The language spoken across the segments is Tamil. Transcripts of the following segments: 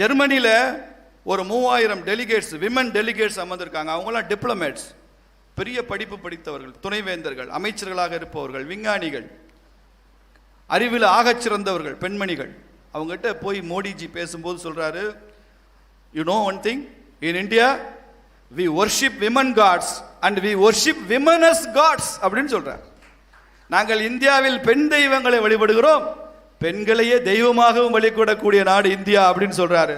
ஜெர்மனியில் ஒரு மூவாயிரம் டெலிகேட்ஸ் விமன் டெலிகேட்ஸ் அமர்ந்திருக்காங்க. அவங்களாம் டிப்ளமேட்ஸ் பெரிய படிப்பு படித்தவர்கள் துணைவேந்தர்கள் அமைச்சர்களாக இருப்பவர்கள் விஞ்ஞானிகள் அறிவில் ஆகச் சிறந்தவர்கள் பெண்மணிகள். அவங்ககிட்ட போய் மோடிஜி பேசும்போது சொல்கிறாரு you know one thing in India we worship women gods and we worship women as gods அப்படின்னு சொல்கிறார் நாங்கள் இந்தியாவில் பெண் தெய்வங்களை வழிபடுகிறோம். பெண்களையே தெய்வமாகவும் வழிகூடக்கூடிய நாடு இந்தியா அப்படின்னு சொல்றாரு.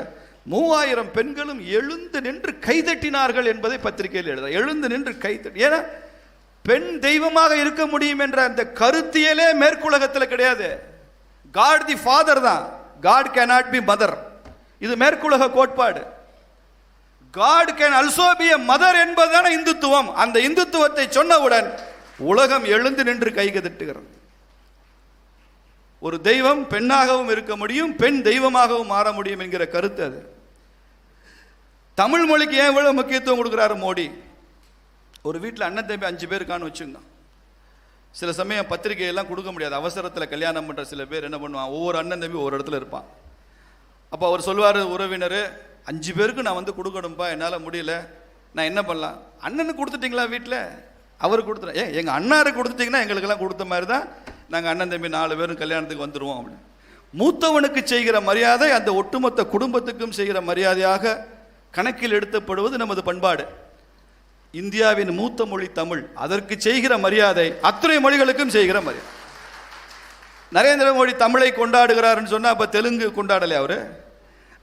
மூவாயிரம் பெண்களும் எழுந்து நின்று கைதட்டினார்கள் என்பதை பத்திரிகையில் எழுத எழுந்து நின்று கைதட்டி ஏன்னா பெண் தெய்வமாக இருக்க முடியும் என்ற அந்த கருத்தியலே மேற்குலகத்தில் கிடையாது. காட் தி ஃபாதர் தான். காட் கேனாட் பி மதர் இது மேற்குலக கோட்பாடு. God can also be a mother என்பதுதான இந்துத்துவம். அந்த இந்துத்துவத்தை சொன்னவுடன் உலகம் எழுந்து நின்று கைகதட்டுகிறது ஒரு தெய்வம் பெண்ணாகவும் இருக்க முடியும் பெண் தெய்வமாகவும் மாற முடியும் என்கிற கருத்து அது. தமிழ் மொழிக்கு ஏன் இவ்வளவு முக்கியத்துவம் கொடுக்குறாரு மோடி? ஒரு வீட்டில் அண்ணன் தம்பி அஞ்சு பேர் இருக்கான்னு வச்சுங்க சில சமயம் பத்திரிகையெல்லாம் கொடுக்க முடியாது. அவசரத்தில் கல்யாணம் பண்ணுற சில பேர் என்ன பண்ணுவான் ஒவ்வொரு அண்ணன் தம்பி ஒரு இடத்துல இருப்பான். அப்போ அவர் சொல்லுவார் உறவினர் அஞ்சு பேருக்கு நான் வந்து கொடுக்கணும்ப்பா என்னால் முடியல. நான் என்ன பண்ணலாம்? அண்ணனுக்கு கொடுத்துட்டீங்களா வீட்டில் அவர் கொடுத்துறேன் ஏன் எங்கள் அண்ணாருக்கு கொடுத்துட்டிங்கன்னா எங்களுக்கெல்லாம் கொடுத்த மாதிரி தான் நாங்கள் அண்ணன் தம்பி நாலு பேரும் கல்யாணத்துக்கு வந்துடுவோம் அப்படின்னு. மூத்தவனுக்கு செய்கிற மரியாதை அந்த ஒட்டுமொத்த குடும்பத்துக்கும் செய்கிற மரியாதையாக கணக்கில் எடுத்தப்படுவது நமது பண்பாடு. இந்தியாவின் மூத்த மொழி தமிழ். அதற்கு செய்கிற மரியாதை அத்தனை மொழிகளுக்கும் செய்கிற மரியாதை. நரேந்திர மோடி தமிழை கொண்டாடுகிறாருன்னு சொன்னால் அப்போ தெலுங்கு கொண்டாடலை அவர்?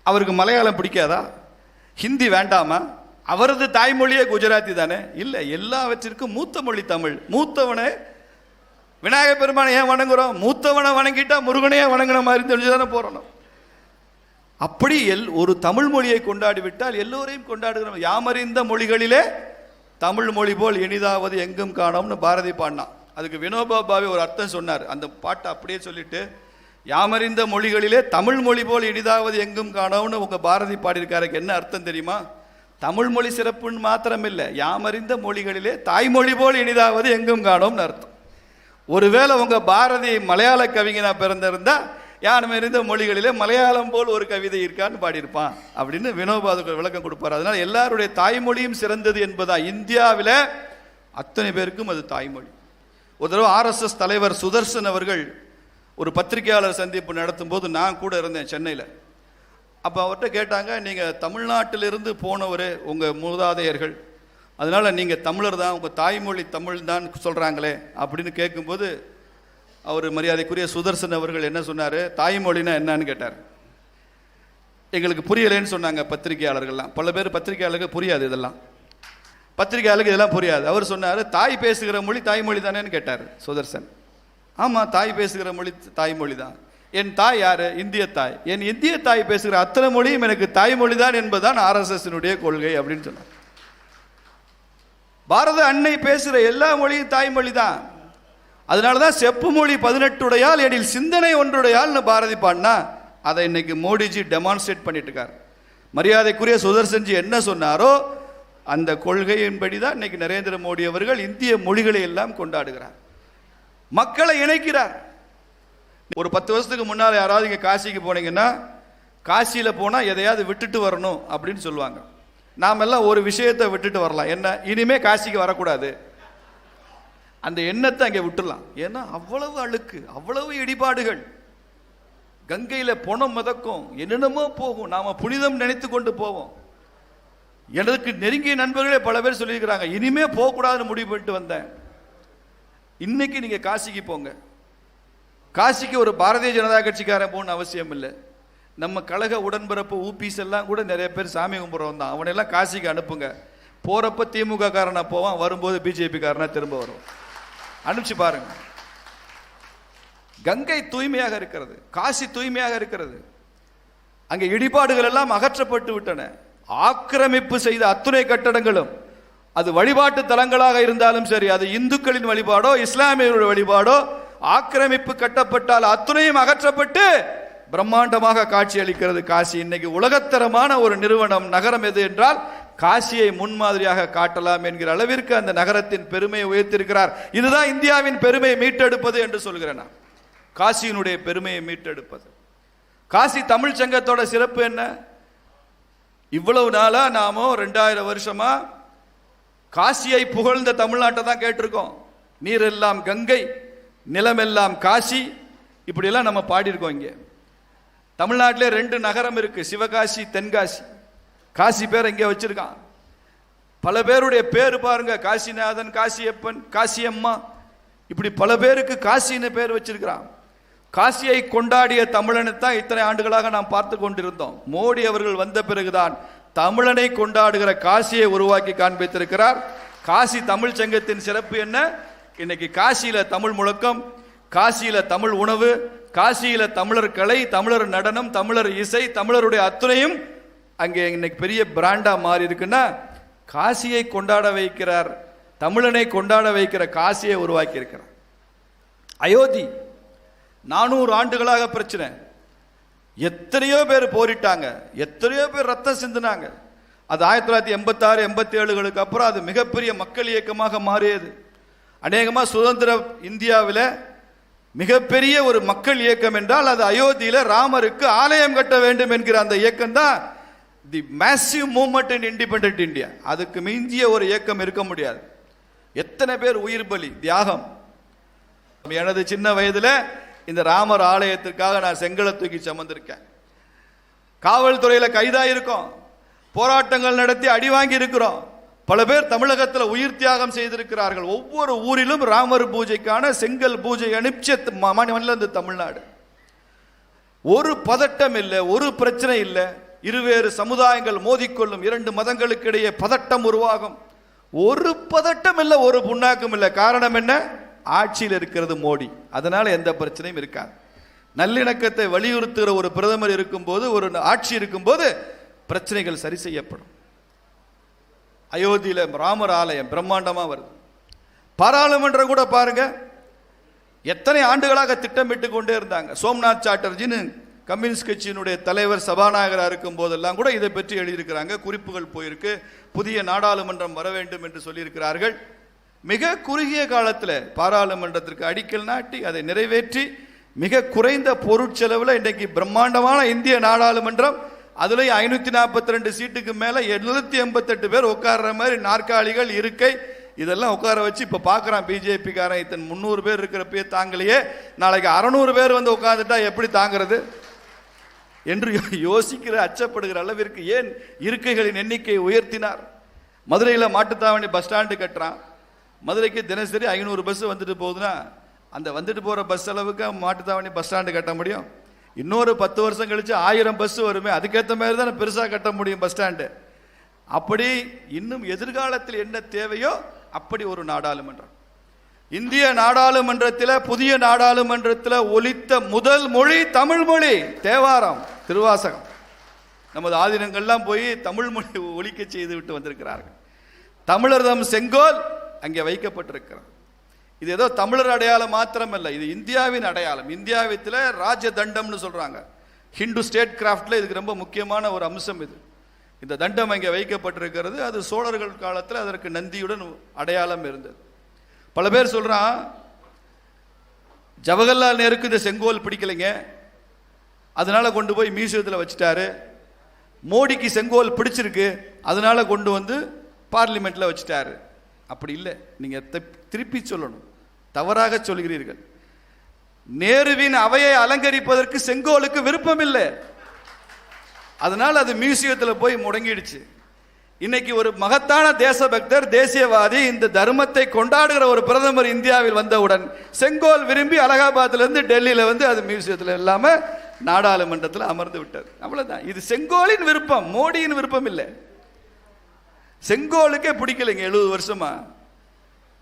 அவருக்கு மலையாளம் பிடிக்காதா? ஹிந்தி வேண்டாமா? அவரது தாய்மொழியே குஜராத்தி தானே? இல்லை எல்லாவற்றிற்கும் மூத்த மொழி தமிழ். மூத்தவனை விநாயகர் பெருமானை ஏன் வணங்குறோம்? மூத்தவனை வணங்கிட்டா முருகனையே வணங்கின மாதிரி தெரிஞ்சு தானே அப்படி எல் ஒரு தமிழ் மொழியை கொண்டாடி விட்டால் எல்லோரையும் கொண்டாடுகிறோம். யாமறிந்த மொழிகளிலே தமிழ் மொழி போல் இனிதாவது எங்கும் காணோம்னு பாரதி பாடினான் அதுக்கு வினோபா பாவே ஒரு அர்த்தம் சொன்னார். அந்த பாட்டை அப்படியே சொல்லிட்டு யாமறிந்த மொழிகளிலே தமிழ் மொழி போல் இனிதாவது எங்கும் காணோம்னு உங்க பாரதி பாடியிருக்காருக்கு என்ன அர்த்தம் தெரியுமா? தமிழ் மொழி சிறப்புன்னு மாத்திரமில்லை. யாமறிந்த மொழிகளிலே தாய்மொழி போல் இனிதாவது எங்கும் காணோம்னு அர்த்தம். ஒருவேளை உங்கள் பாரதி மலையாள கவிஞனாக பிறந்திருந்தா யாரும் இருந்த மொழிகளிலே மலையாளம் போல் ஒரு கவிதை இருக்கான்னு பாடியிருப்பான் அப்படின்னு வினோபாதுக்கு விளக்கம் கொடுப்பார். அதனால் எல்லாருடைய தாய்மொழியும் சிறந்தது என்பதா இந்தியாவில் அத்தனை பேருக்கும் அது தாய்மொழி. ஒரு தடவை ஆர்எஸ்எஸ் தலைவர் சுதர்சன் அவர்கள் ஒரு பத்திரிகையாளர் சந்திப்பு நடத்தும் போது நான் கூட இருந்தேன் சென்னையில். அப்போ அவர்கிட்ட கேட்டாங்க நீங்கள் தமிழ்நாட்டிலிருந்து போனவர் உங்கள் மூதாதையர்கள் அதனால் நீங்கள் தமிழர் தான் உங்கள் தாய்மொழி தமிழ் தான் சொல்கிறாங்களே அப்படின்னு கேட்கும்போது அவர் மரியாதைக்குரிய சுதர்சன் அவர்கள் என்ன சொன்னார்? தாய்மொழினா என்னன்னு கேட்டார். எங்களுக்கு புரியலைன்னு சொன்னாங்க பத்திரிகையாளர்கள்லாம். பல பேர் பத்திரிகையாளருக்கு புரியாது இதெல்லாம். பத்திரிகையாளருக்கு இதெல்லாம் புரியாது. அவர் சொன்னார் தாய் பேசுகிற மொழி தாய்மொழி தானேன்னு கேட்டார் சுதர்சன். ஆமாம் தாய் பேசுகிற மொழி தாய்மொழி தான். என் தாய் யார்? இந்திய தாய். என் இந்திய தாய் பேசுகிற அத்தனை மொழியும் எனக்கு தாய்மொழி தான் என்பதுதான் ஆர்எஸ்எஸ்னுடைய கொள்கை அப்படின்னு சொன்னார். பாரத அன்னை பேசுகிற எல்லா மொழியும் தாய்மொழி தான் அதனால தான் செப்பு மொழி பதினெட்டுடையால் எனில் சிந்தனை ஒன்றுடையால்னு பாரதி பாடினா அதை இன்னைக்கு மோடிஜி டெமான்ஸ்ட்ரேட் பண்ணிட்டு இருக்கார் மரியாதைக்குரிய சுதர்சன்ஜி என்ன சொன்னாரோ அந்த கொள்கையின்படி தான் இன்னைக்கு நரேந்திர மோடி அவர்கள் இந்திய மொழிகளை எல்லாம் கொண்டாடுகிறார். மக்களை இணைக்கிறார். ஒரு பத்து வருஷத்துக்கு முன்னால் யாராவது இங்கே காசிக்கு போனீங்கன்னா காசியில் போனால் எதையாவது விட்டுட்டு வரணும் அப்படின்னு சொல்லுவாங்க. நாம் எல்லாம் ஒரு விஷயத்தை விட்டுட்டு வரலாம். என்ன? இனிமே காசிக்கு வரக்கூடாது. அந்த எண்ணத்தை அங்கே விட்டுடலாம் ஏன்னா அவ்வளவு அழுக்கு அவ்வளவு இடிபாடுகள். கங்கையில் பொணம் மிதக்கும். என்னென்னமோ போகும். நாம் புனிதம் நினைத்து கொண்டு போவோம். எனக்கு நெருங்கிய நண்பர்களே பல பேர் சொல்லியிருக்கிறாங்க இனிமே போகக்கூடாதுன்னு முடிவு பண்ணிட்டு வந்தேன். இன்னைக்கு நீங்கள் காசிக்கு போங்க. காசிக்கு ஒரு பாரதிய ஜனதா கட்சிக்காரன் போகணும்னு அவசியம் இல்லை நம்ம கழக உடன்பிறப்பு ஊபிஸ் எல்லாம் கூட நிறைய பேர் சாமி கும்பிட்றவன் தான். அவனையெல்லாம் காசிக்கு அனுப்புங்க. போகிறப்ப திமுக காரனாக போவான் வரும்போது பிஜேபி காரனாக திரும்ப வரும் அனுப்பிச்சு பாருங்க. கங்கை தூய்மையாக இருக்கிறது காசி தூய்மையாக இருக்கிறது. அங்கே இடிபாடுகள் எல்லாம் அகற்றப்பட்டு விட்டன. ஆக்கிரமிப்பு செய்த அத்துணை கட்டடங்களும் அது வழிபாட்டு தலங்களாக இருந்தாலும் சரி அது இந்துக்களின் வழிபாடோ இஸ்லாமியர்களுடைய வழிபாடோ ஆக்கிரமிப்பு கட்டப்பட்டால் அத்துணையும் அகற்றப்பட்டு பிரம்மாண்டமாக காட்சி அளிக்கிறது காசி. இன்னைக்கு உலகத்தரமான ஒரு நிறுவனம் நகரம் எது என்றால் காசியை முன்மாதிரியாக காட்டலாம் என்கிற அளவிற்கு அந்த நகரத்தின் பெருமையை உயர்த்திருக்கிறார் இதுதான் இந்தியாவின் பெருமையை மீட்டெடுப்பது என்று சொல்கிறேன் நான். காசியினுடைய பெருமையை மீட்டெடுப்பது. காசி தமிழ் சங்கத்தோட சிறப்பு என்ன? இவ்வளவு நாளா நாம ரெண்டாயிரம் வருஷமா காசியை புகழ்ந்த தமிழ்நாட்டை தான் கேட்டிருக்கோம். நீரெல்லாம் கங்கை நிலமெல்லாம் காசி. இப்படியெல்லாம் நம்ம பாடியிருக்கோம் இங்கே. தமிழ்நாட்டிலே ரெண்டு நகரம் இருக்கு சிவகாசி தென்காசி. காசி பேர் இங்கே வச்சிருக்கான். பல பேருடைய பேர் பாருங்க காசிநாதன் காசியப்பன் காசியம்மா. இப்படி பல பேருக்கு காசின்னு பேர் வச்சிருக்கிறான். காசியை கொண்டாடிய தமிழனை தான் இத்தனை ஆண்டுகளாக நாம் பார்த்து கொண்டிருந்தோம். மோடி அவர்கள் வந்த பிறகுதான் தமிழனை கொண்டாடுகிற காசியை உருவாக்கி காண்பித்திருக்கிறார். காசி தமிழ் சங்கத்தின் சிறப்பு என்ன? இன்னைக்கு காசியில தமிழ் முழக்கம் காசியில தமிழ் உணவு காசியில தமிழர் கலை தமிழர் நடனம் தமிழர் இசை தமிழருடைய அத்துணையும் அங்கே இன்னைக்கு பெரிய பிராண்டா மாறி இருக்குன்னா காசியை கொண்டாட வைக்கிறார் தமிழனை கொண்டாட வைக்கிற காசியை உருவாக்கி இருக்கிறார் அயோத்தி நானூறு ஆண்டுகளாக பிரச்சனை. எத்தனையோ பேர் போரிட்டாங்க எத்தனையோ பேர் ரத்தம் சிந்தினாங்க. அது ஆயிரத்தி தொள்ளாயிரத்தி எண்பத்தாறு எண்பத்தி ஏழுகளுக்கு அப்புறம் அது மிகப்பெரிய மக்கள் இயக்கமாக மாறியது. அநேகமாக சுதந்திர இந்தியாவில் மிகப்பெரிய ஒரு மக்கள் இயக்கம் என்றால் அது அயோத்தியில் ராமருக்கு ஆலயம் கட்ட வேண்டும் என்கிற அந்த இயக்கம் தான் the massive movement in independent India அதுக்கு மிஞ்சிய ஒரு இயக்கம் இருக்க முடியாது. எத்தனை பேர் உயிர் பலி? தியாகம். எனது சின்ன வயதில் இந்த ராமர் ஆலயத்திற்காக நான் செங்கலை தூக்கி சமந்திருக்கேன். காவல்துறையில் கைதாக இருக்கோம். போராட்டங்கள் நடத்தி அடி வாங்கி இருக்கிறோம். பல பேர் தமிழகத்தில் உயிர் தியாகம் செய்திருக்கிறார்கள். ஒவ்வொரு ஊரிலும் ராமர் பூஜைக்கான செங்கல் பூஜை அனுப்பிச்ச மாநிலம் இந்த தமிழ்நாடு. ஒரு பதட்டம் இல்லை ஒரு பிரச்சனை இல்லை. இருவேறு சமுதாயங்கள் மோதிக்கொள்ளும் இரண்டு மதங்களுக்கு இடையே பதட்டம் உருவாகும். ஒரு பதட்டம் இல்லை ஒரு புண்ணாக்கம் இல்லை. காரணம் என்ன? ஆட்சியில் இருக்கிறது மோடி. அதனால எந்த பிரச்சனையும் இருக்காது. நல்லிணக்கத்தை வலியுறுத்துகிற ஒரு பிரதமர் இருக்கும்போது ஒரு ஆட்சி இருக்கும்போது பிரச்சனைகள் சரி செய்யப்படும். அயோத்தியில் ராமர் ஆலயம் பிரம்மாண்டமாக வருது. பாராளுமன்றம் கூட பாருங்க எத்தனை ஆண்டுகளாக திட்டமிட்டு கொண்டே இருந்தாங்க. சோம்நாத் சாட்டர்ஜின்னு கம்யூனிஸ்ட் கட்சியினுடைய தலைவர் சபாநாயகராக இருக்கும் போதெல்லாம் கூட இதை பற்றி எழுதியிருக்கிறாங்க. குறிப்புகள் போயிருக்கு. புதிய நாடாளுமன்றம் வர வேண்டும் என்று சொல்லியிருக்கிறார்கள். மிக குறுகிய காலத்தில் பாராளுமன்றத்திற்கு அடிக்கல் நாட்டி அதை நிறைவேற்றி மிக குறைந்த பொருட்செலவில் இன்றைக்கு பிரம்மாண்டமான இந்திய நாடாளுமன்றம் அதுலேயும் ஐநூற்றி நாற்பத்தி ரெண்டு சீட்டுக்கு மேலே எழுநூத்தி எண்பத்தெட்டு பேர் உட்கார்ற மாதிரி நாற்காலிகள் இருக்கை இதெல்லாம் உட்கார வச்சு இப்போ பார்க்குறான் பிஜேபிக்காரன். இத்தனை முந்நூறு பேர் இருக்கிறப்பயே தாங்கலையே. நாளைக்கு அறநூறு பேர் வந்து உட்காந்துட்டா எப்படி தாங்கிறது? என்று யோசிக்கிற அச்சப்படுகிற அளவிற்கு ஏன் இருக்கைகளின் எண்ணிக்கையை உயர்த்தினார்? மதுரையில் மாட்டுத்தாவணி பஸ் ஸ்டாண்டு கட்டுறான். மதுரைக்கு தினசரி ஐநூறு பஸ் வந்துட்டு போகுதுன்னா அந்த வந்துட்டு போகிற பஸ் அளவுக்கு மாட்டுத்தாவணி பஸ் ஸ்டாண்டு கட்ட முடியும்? இன்னொரு பத்து வருஷம் கழிச்சு ஆயிரம் பஸ் வருமே அதுக்கேற்ற மாதிரி தான் பெருசாக கட்ட முடியும் பஸ் ஸ்டாண்டு அப்படி இன்னும் எதிர்காலத்தில் என்ன தேவையோ அப்படி ஒரு நாடாளுமன்றம். இந்திய நாடாளுமன்றத்தில் புதிய நாடாளுமன்றத்தில் ஒலித்த முதல் மொழி தமிழ் மொழி தேவாரம் திருவாசகம். நமது ஆதீனங்கள்லாம் போய் தமிழ் மொழி ஒலிக்க செய்து விட்டு வந்திருக்கிறார்கள். தமிழர்தம் செங்கோல் அங்கே வைக்கப்பட்டிருக்கிறது. இது ஏதோ தமிழர் அடையாளம் மாத்திரம் இல்லை இது இந்தியாவின் அடையாளம். இந்தியாவித்தில் ராஜ தண்டம்னு சொல்கிறாங்க ஹிந்து ஸ்டேட் கிராஃப்டில் இதுக்கு ரொம்ப முக்கியமான ஒரு அம்சம் இது. இந்த தண்டம் அங்கே வைக்கப்பட்டிருக்கிறது. அது சோழர்கள் காலத்தில் அதற்கு நந்தியுடன் அடையாளம் இருந்தது. பல பேர் சொல்கிறான் ஜவஹர்லால் நேருக்கு இந்த செங்கோல் பிடிக்கலைங்க. அதனால் கொண்டு போய் மியூசியத்தில் வச்சுட்டாரு. மோடிக்கு செங்கோல் பிடிச்சிருக்கு. அதனால் கொண்டு வந்து பார்லிமெண்ட்டில் வச்சுட்டாரு. அப்படி இல்லை. நீங்கள் திருப்பி சொல்லணும். தவறாக சொல்கிறீர்கள். நேருவின் அவையை அலங்கரிப்பதற்கு செங்கோலுக்கு விருப்பம் இல்லை அதனால் அது மியூசியத்தில் போய் முடங்கிடுச்சு. இன்னைக்கு ஒரு மகத்தான தேசபக்தர் தேசியவாதி இந்த தர்மத்தை கொண்டாடுகிற ஒரு பிரதமர் இந்தியாவில் வந்தவுடன் செங்கோல் விரும்பி அலகாபாத்ல இருந்து டெல்லியில வந்து அது மியூசியத்தில் இல்லாம நாடாளுமன்றத்தில் அமர்ந்து விட்டார். அவ்வளவுதான். இது செங்கோலின் விருப்பம் மோடியின் விருப்பம் இல்லை. செங்கோலுக்கே பிடிக்கலைங்க எழுபது வருஷமா.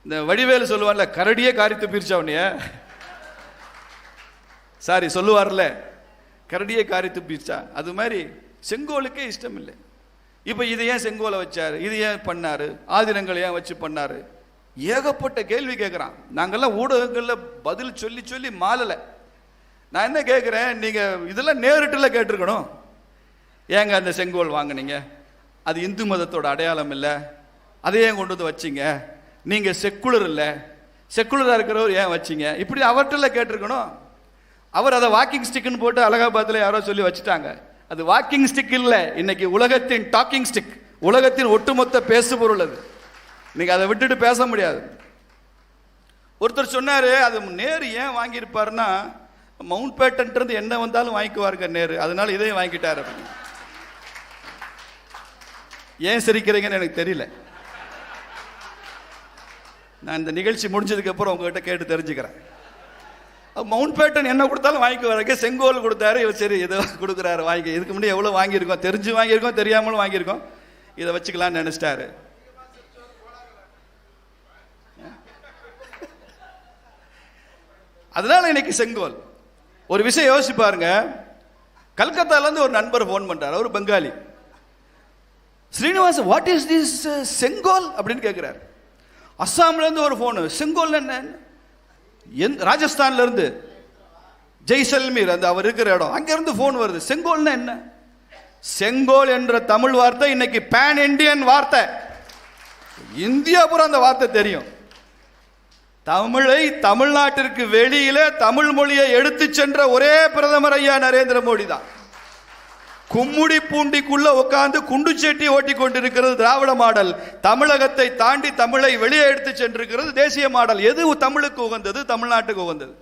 இந்த வடிவேலு சொல்லுவார்ல கரடியே காரித்து பீர்ச்சவனைய சாரி சொல்லுவார்ல கரடியே காரித்து பீர்ச்சா. அது மாதிரி செங்கோலுக்கே இஷ்டம் இல்லை இப்போ இதை ஏன் செங்கோலை வச்சார்? இது ஏன் பண்ணார்? ஆதினங்களை ஏன் வச்சு பண்ணார்? ஏகப்பட்ட கேள்வி கேட்குறான் நாங்கள்லாம் ஊடகங்களில் பதில் சொல்லி சொல்லி மாலலை நான் என்ன கேட்குறேன் நீங்கள் இதெல்லாம் நேரிட்டில் கேட்டிருக்கணும். ஏங்க அந்த செங்கோல் வாங்கினீங்க? அது இந்து மதத்தோட அடையாளம் இல்லை. அதையே கொண்டு வந்து வச்சிங்க? நீங்கள் செக்குலர் இல்லை. செக்குலராக இருக்கிறவர் ஏன் வச்சிங்க? இப்படி அவர்கிட்ட கேட்டிருக்கணும். அவர் அதை வாக்கிங் ஸ்டிக்குன்னு போட்டு அலகாபாத்தில் யாரோ சொல்லி வச்சுட்டாங்க. அது வாக்கிங் ஸ்டிக் இல்லை. இன்னைக்கு உலகத்தின் டாக்கிங் ஸ்டிக் உலகத்தின் ஒட்டுமொத்த பேசு பொருள் அது. இன்னைக்கு அதை விட்டுட்டு பேச முடியாது. ஒருத்தர் சொன்னாரு அது நேரு ஏன் வாங்கியிருப்பாருன்னா மவுண்ட் பேட்டன் என்ன வந்தாலும் வாங்கிக்குவாருங்க நேரு. அதனால இதையும் வாங்கிட்டாரு அப்படின்னு. ஏன் சிரிக்கிறீங்கன்னு எனக்கு தெரியல. நான் இந்த நிகழ்ச்சி முடிஞ்சதுக்கப்புறம் உங்ககிட்ட கேட்டு தெரிஞ்சுக்கிறேன். மவுண்ட் பேட்டன் என்ன கொடுத்தாலும் வாங்கிக்குவாருங்க செங்கோல் கொடுத்தாரு. இவர் சரி ஏதோ கொடுக்குறாரு. வாங்கி இதுக்கு முன்னாடி எவ்வளோ வாங்கியிருக்கோம்? தெரிஞ்சு வாங்கியிருக்கோம் தெரியாமலும் வாங்கியிருக்கோம். இதை வச்சுக்கலாம்னு நினச்சிட்டாரு. அதனால இன்னைக்கு செங்கோல். ஒரு விஷயம் யோசிச்சு பாருங்க. கல்கத்தாலேருந்து ஒரு நண்பர் ஃபோன் பண்ணுறார் அவர் Bengali Srinivasan what is this Sengol? அப்படின்னு கேட்குறாரு அஸ்ஸாம்ல இருந்து ஒரு ஃபோனு செங்கோல் என்ன? எந் ராஜஸ்தான்ல இருந்து ஜெய்சல்மீர் அந்த அவர் இருக்கிற இடம். அங்கேருந்து ஃபோன் வருது. செங்கோல்னா என்ன? செங்கோல் என்ற தமிழ் வார்த்தை இன்னைக்கு பேன் இந்தியன் வார்த்தை. இந்தியா பூரா அந்த வார்த்தை தெரியும். தமிழை தமிழ்நாட்டிற்கு வெளியில தமிழ் மொழியை எடுத்து சென்ற ஒரே பிரதமர் ஐயா நரேந்திர மோடி தான். கும்முடி பூண்டிக்குள்ள உட்கார்ந்து குண்டு செட்டி ஓட்டி கொண்டிருக்கிறது திராவிட மாடல். தமிழகத்தை தாண்டி தமிழை வெளியே எடுத்து சென்றிருக்கிறது தேசிய மாடல். எது தமிழுக்கு உகந்தது? தமிழ்நாட்டுக்கு உகந்தது.